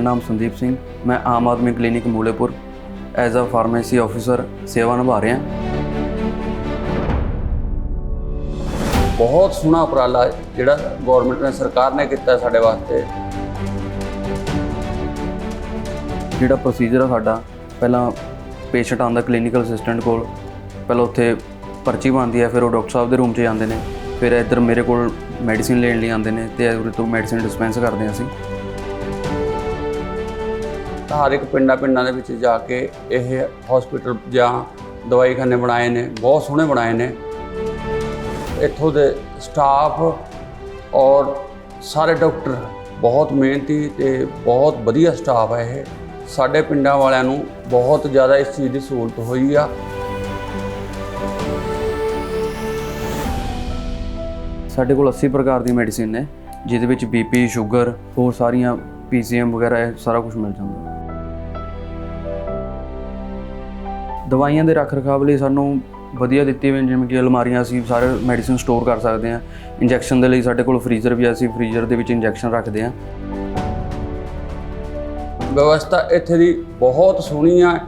ਨਾਮ ਸੰਦੀਪ ਸਿੰਘ ਮੈਂ Aam Aadmi clinic Mulepur as a pharmacy officer ਸੇਵਾ ਨਿਭਾ ਰਿਹਾ। ਬਹੁਤ ਸੋਹਣਾ ਉਪਰਾਲਾ ਜਿਹੜਾ ਗਵਰਨਮੈਂਟ ਨੇ ਸਰਕਾਰ ਨੇ ਕੀਤਾ ਸਾਡੇ ਵਾਸਤੇ। ਜਿਹੜਾ ਪ੍ਰੋਸੀਜਰ ਆ ਸਾਡਾ ਪਹਿਲਾਂ ਪੇਸ਼ੈਂਟ ਆਉਂਦਾ ਕਲੀਨਿਕਲ ਅਸਿਸਟੈਂਟ ਕੋਲ ਪਹਿਲਾਂ ਉੱਥੇ ਪਰਚੀ ਬਣਦੀ ਹੈ ਫਿਰ ਉਹ ਡਾਕਟਰ ਸਾਹਿਬ ਦੇ ਰੂਮ 'ਚ ਜਾਂਦੇ ਨੇ ਫਿਰ ਇੱਧਰ ਮੇਰੇ ਕੋਲ ਮੈਡੀਸਿਨ ਲੈਣ ਲਈ ਆਉਂਦੇ ਨੇ ਤੇ ਉਰੇ ਤੋਂ ਮੈਡੀਸਿਨ ਡਿਸਪੈਂਸ ਕਰਦੇ ਹਾਂ ਅਸੀਂ। ਹਰ ਇੱਕ ਪਿੰਡਾਂ ਪਿੰਡਾਂ ਦੇ ਵਿੱਚ ਜਾ ਕੇ ਇਹ ਹਸਪੀਟਲ ਜਾਂ ਦਵਾਈਖਾਨੇ ਬਣਾਏ ਨੇ, ਬਹੁਤ ਸੋਹਣੇ ਬਣਾਏ ਨੇ। ਇੱਥੋਂ ਦੇ ਸਟਾਫ ਔਰ ਸਾਰੇ ਡਾਕਟਰ ਬਹੁਤ ਮਿਹਨਤੀ ਤੇ ਬਹੁਤ ਵਧੀਆ ਸਟਾਫ ਹੈ ਇਹ। ਸਾਡੇ ਪਿੰਡਾਂ ਵਾਲਿਆਂ ਨੂੰ ਬਹੁਤ ਜ਼ਿਆਦਾ ਇਸ ਚੀਜ਼ ਦੀ ਸਹੂਲਤ ਹੋਈ ਆ। ਸਾਡੇ ਕੋਲ 80 ਪ੍ਰਕਾਰ ਦੀ ਮੈਡੀਸਿਨ ਨੇ, ਜਿਹਦੇ ਵਿੱਚ ਬੀਪੀ ਸ਼ੂਗਰ ਹੋਰ ਸਾਰੀਆਂ ਪੀਸੀਐਮ ਵਗੈਰਾ, ਇਹ ਸਾਰਾ ਕੁਝ ਮਿਲ ਜਾਂਦਾ। ਦਵਾਈਆਂ ਦੇ ਰੱਖ ਰਖਾਵ ਲਈ ਸਾਨੂੰ ਵਧੀਆ ਦਿੱਤੀ ਹੋਈ ਜਿਵੇਂ ਕਿ ਅਲਮਾਰੀਆਂ ਅਸੀਂ ਸਾਰੇ ਮੈਡੀਸਿਨ ਸਟੋਰ ਕਰ ਸਕਦੇ ਹਾਂ। ਇੰਜੈਕਸ਼ਨ ਦੇ ਲਈ ਸਾਡੇ ਕੋਲ ਫ੍ਰੀਜ਼ਰ ਵੀ ਹੈ, ਅਸੀਂ ਫ੍ਰੀਜ਼ਰ ਦੇ ਵਿੱਚ ਇੰਜੈਕਸ਼ਨ ਰੱਖਦੇ ਹਾਂ। ਵਿਵਸਥਾ ਇੱਥੇ ਦੀ ਬਹੁਤ ਸੋਹਣੀ ਆ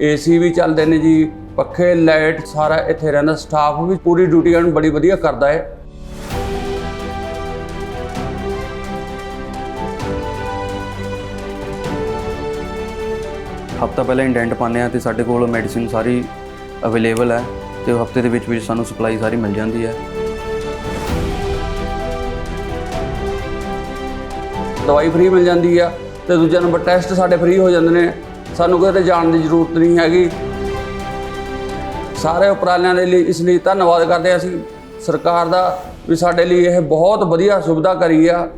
ਏਸੀ ਵੀ ਚੱਲਦੇ ਨੇ ਜੀ ਪੱਖੇ ਲਾਈਟ ਸਾਰਾ ਇੱਥੇ ਰਹਿੰਦਾ ਸਟਾਫ ਵੀ ਪੂਰੀ ਡਿਊਟੀ ਨੂੰ ਬੜੀ ਵਧੀਆ ਕਰਦਾ ਹੈ। ਹਫਤਾ ਪਹਿਲਾਂ ਇੰਡੈਂਟ ਪਾਉਂਦੇ ਹਾਂ ਤੇ ਸਾਡੇ ਕੋਲ ਮੈਡੀਸਿਨ ਸਾਰੀ ਅਵੇਲੇਬਲ ਹੈ ਤੇ ਹਫ਼ਤੇ ਦੇ ਵਿੱਚ ਵਿੱਚ ਸਾਨੂੰ ਸਪਲਾਈ ਸਾਰੀ ਮਿਲ ਜਾਂਦੀ ਹੈ। ਦਵਾਈ ਫ੍ਰੀ ਮਿਲ ਜਾਂਦੀ ਆ ਤੇ ਦੂਜਾ ਨੰਬਰ ਟੈਸਟ ਸਾਡੇ ਫ੍ਰੀ ਹੋ ਜਾਂਦੇ ਨੇ। ਸਾਨੂੰ ਕਿਤੇ ਜਾਣ ਦੀ ਜ਼ਰੂਰਤ ਨਹੀਂ ਹੈਗੀ। ਸਾਰੇ ਉਪਰਾਲਿਆਂ ਦੇ ਲਈ ਇਸ ਲਈ ਧੰਨਵਾਦ ਕਰਦੇ ਹਾਂ ਅਸੀਂ। ਸਰਕਾਰ ਦਾ ਵੀ ਸਾਡੇ ਲਈ ਇਹ ਬਹੁਤ ਵਧੀਆ ਸੁਵਿਧਾ ਕਰੀ ਆ।